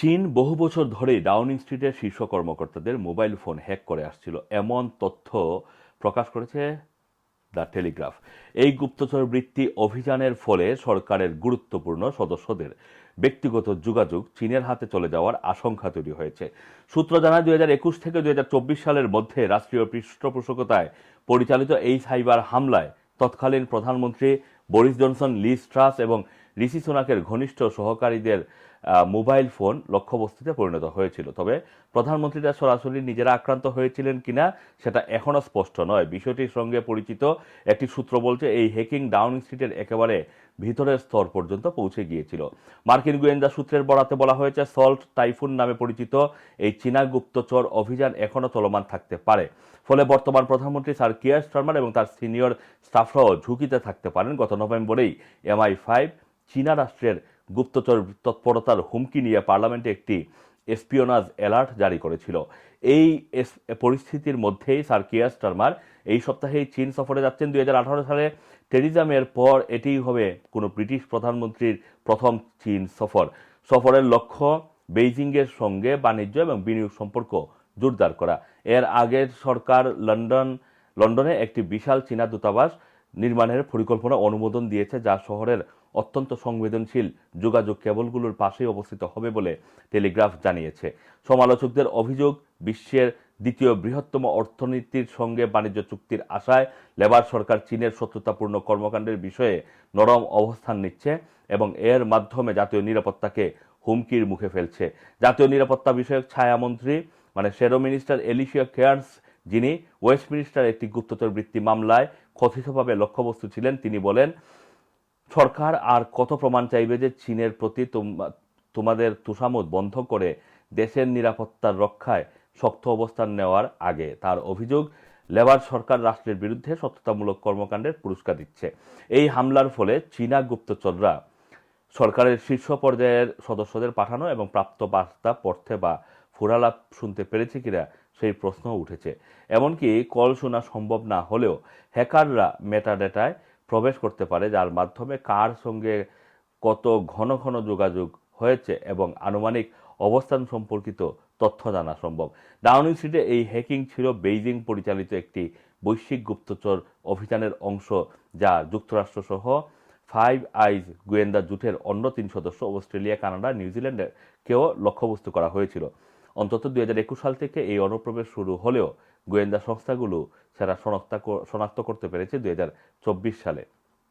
চীন বহু বছর ধরেই ডাউনিং স্ট্রিটের শীর্ষ কর্মকর্তাদের মোবাইল ফোন হ্যাক করে আসছিল। এমন তথ্য প্রকাশ করেছে দ্য টেলিগ্রাফ। এই গুপ্তচর বৃত্তি অভিযানের ফলে সরকারের গুরুত্বপূর্ণ সদস্যদের ব্যক্তিগত যোগাযোগ চীনের হাতে চলে যাওয়ার আশঙ্কা তৈরি হয়েছে। সূত্র জানায়, দুই হাজার একুশ থেকে দুই হাজার চব্বিশ সালের মধ্যে রাষ্ট্রীয় পৃষ্ঠপোষকতায় পরিচালিত এই সাইবার হামলায় তৎকালীন প্রধানমন্ত্রী বরিস জনসন লি স্ট্রাস এবং ঋষি সোনাকের ঘনিষ্ঠ সহকারীদের মোবাইল ফোন লক্ষ্যবস্তুতে পরিণত হয়েছিল। তবে প্রধানমন্ত্রীরা সরাসরি নিজেরা আক্রান্ত হয়েছিলেন কিনা সেটা এখনও স্পষ্ট নয়। বিষয়টির সঙ্গে পরিচিত একটি সূত্র বলছে, এই হ্যাকিং ডাউনিং স্ট্রিটের একেবারে ভিতরের স্তর পর্যন্ত পৌঁছে গিয়েছিল। মার্কিন গোয়েন্দা সূত্রের বরাতে বলা হয়েছে, সল্ট টাইফুন নামে পরিচিত এই চীনা গুপ্তচর অভিযান এখনও চলমান থাকতে পারে। ফলে বর্তমান প্রধানমন্ত্রী স্যার কিয়ার স্টারমার এবং তার সিনিয়র স্টাফরাও ঝুঁকিতে থাকতে পারেন। গত নভেম্বরেই এমআই ফাইভ চীনা রাষ্ট্রের গুপ্তচর তৎপরতার হুমকি নিয়ে পার্লামেন্টে একটি এসপিওনাজ অ্যালার্ট জারি করেছিল। এই পরিস্থিতির মধ্যেই স্যার কিয়ার স্টারমার এই সপ্তাহেই চীন সফরে যাচ্ছেন দুই হাজার আঠারো সালে। টেরিজামের পর এটিই হবে কোনো ব্রিটিশ প্রধানমন্ত্রীর প্রথম চীন সফর। সফরের লক্ষ্য বেইজিংয়ের সঙ্গে বাণিজ্য এবং বিনিয়োগ সম্পর্ক জোরদার করা। এর আগের সরকার লন্ডন, লন্ডনে একটি বিশাল চীনা দূতাবাস নির্মাণের পরিকল্পনা অনুমোদন দিয়েছে যা শহরের অত্যন্ত সংবেদনশীল যোগাযোগ কেবলগুলোর পাশেই অবস্থিত হবে বলে টেলিগ্রাফ জানিয়েছে। সমালোচকদের অভিযোগ, বিশ্বের দ্বিতীয় বৃহত্তম অর্থনীতির সঙ্গে বাণিজ্য চুক্তির আশায় লেবার সরকার চীনের শত্রুতাপূর্ণ কর্মকাণ্ডের বিষয়ে নরম অবস্থান নিচ্ছে এবং এর মাধ্যমে জাতীয় নিরাপত্তাকে হুমকির মুখে ফেলছে। জাতীয় নিরাপত্তা বিষয়ক ছায়ামন্ত্রী মানে শেরো মিনিস্টার এলিশিয়া কেয়ার্স যিনি ওয়েস্ট মিনিস্টার একটি গুপ্তচর বৃত্তি মামলায় কথিতভাবে লক্ষ্যবস্তু ছিলেন, তিনি বলেন সরকার আর কত প্রমাণ চাইবে যে চীনের প্রতি তোম- তোমাদের তুষামত বন্ধ করে দেশের নিরাপত্তার রক্ষায় শক্ত অবস্থান নেওয়ার আগে? তার অভিযোগ, লেবার সরকার রাষ্ট্রের বিরুদ্ধে সততামূলক কর্মকাণ্ডের পুরস্কার দিচ্ছে। এই হামলার ফলে চীনা গুপ্তচররা সরকারের শীর্ষ পর্যায়ের সদস্যদের পাঠানো এবং প্রাপ্ত বার্তা পড়তে বা ফুরালাপ শুনতে পেরেছে কিনা সেই প্রশ্ন উঠেছে। এমনকি কল শোনা সম্ভব না হলেও হ্যাকাররা মেটাডেটায় প্রবেশ করতে পারে, যার মাধ্যমে কার সঙ্গে কত ঘন ঘন যোগাযোগ হয়েছে এবং আনুমানিক অবস্থান সম্পর্কিত তথ্য জানা সম্ভব। ডাউনিং স্ট্রিটে এই হ্যাকিং ছিল বেইজিং পরিচালিত একটি বৈশ্বিক গুপ্তচর অভিযানের অংশ, যা যুক্তরাষ্ট্রসহ ফাইভ আইজ গোয়েন্দা জোটের অন্য তিন সদস্য, অস্ট্রেলিয়া, কানাডা নিউজিল্যান্ডকেও লক্ষ্যবস্তু করা হয়েছিল। অন্তত দুই হাজার একুশ সাল থেকে এই অনুপ্রবেশ শুরু হলেও গোয়েন্দা সংস্থাগুলো সেটা শনাক্ত শনাক্ত করতে পেরেছে দুই হাজার চব্বিশ সালে।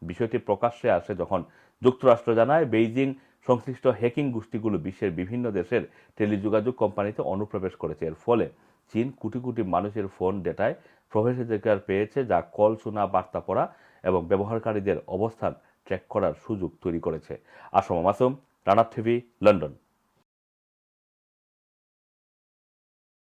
বিষয়টি প্রকাশ্যে আসে যখন যুক্তরাষ্ট্র জানায় বেইজিং সংশ্লিষ্ট হ্যাকিং গোষ্ঠীগুলো বিশ্বের বিভিন্ন দেশের টেলিযোগাযোগ কোম্পানিতে অনুপ্রবেশ করেছে। এর ফলে চীন কোটি কোটি মানুষের ফোন ডেটায় প্রবেশাধিকার পেয়েছে যা কল শোনা, বার্তা পড়া এবং ব্যবহারকারীদের অবস্থান ট্র্যাক করার সুযোগ তৈরি করেছে। আসম মাসুম রানার টিভি, লন্ডন।